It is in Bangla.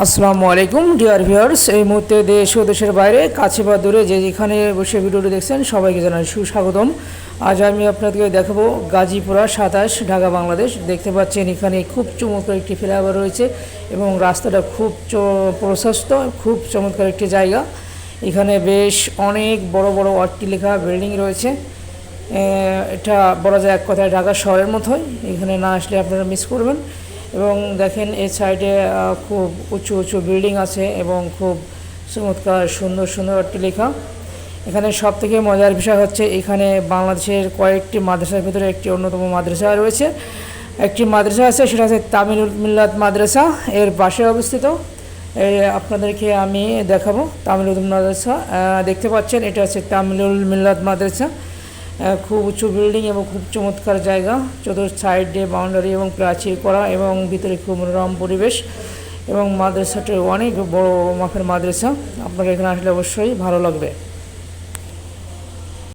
আসসালামু আলাইকুম, ডিয়ার ভিউয়ার্স। এই মুহূর্তে দেশ ও দেশের বাইরে, কাছে বা দূরে যে যেখানে বসে ভিডিওটি দেখছেন, সবাইকে জানাই সুস্বাগতম। আজ আমি আপনাদেরকে দেখাবো গাজীপুরা সাতাশ, ঢাকা, বাংলাদেশ। দেখতে পাচ্ছেন এখানে খুব চমৎকার একটি ফ্লাইওভার রয়েছে এবং রাস্তাটা খুব চ- প্রশস্ত, খুব চমৎকার একটি জায়গা। এখানে বেশ অনেক বড় বড় লেখা বিল্ডিং রয়েছে। এটা বলা যায় এক কথায় ঢাকা শহরের মতোই। এখানে না আসলে আপনারা মিস করবেন। এবং দেখেন এই সাইডে খুব উঁচু উঁচু বিল্ডিং আছে এবং খুব চমৎকার, সুন্দর সুন্দর লেখা। এখানে সব থেকে মজার বিষয় হচ্ছে এখানে বাংলাদেশের কয়েকটি মাদ্রাসার ভিতরে একটি অন্যতম মাদ্রাসা রয়েছে। একটি মাদ্রাসা আছে, সেটা হচ্ছে তামিল মিল্লাত মাদ্রাসা, এর পাশে অবস্থিত। এই আপনাদেরকে আমি দেখাবো তামিলুল মাদ্রাসা। দেখতে পাচ্ছেন, এটা হচ্ছে তামিলুল মিল্লাত মাদ্রাসা। খুব উঁচু বিল্ডিং এবং খুব চমৎকার জায়গা। চতুর সাইডে বাউন্ডারি এবং প্রাচীর করা এবং ভিতরে খুব মনোরম পরিবেশ এবং মাদ্রাসাটি অনেক বড় মাপের মাদ্রাসা। আপনাকে এখানে আসলে অবশ্যই ভালো লাগবে।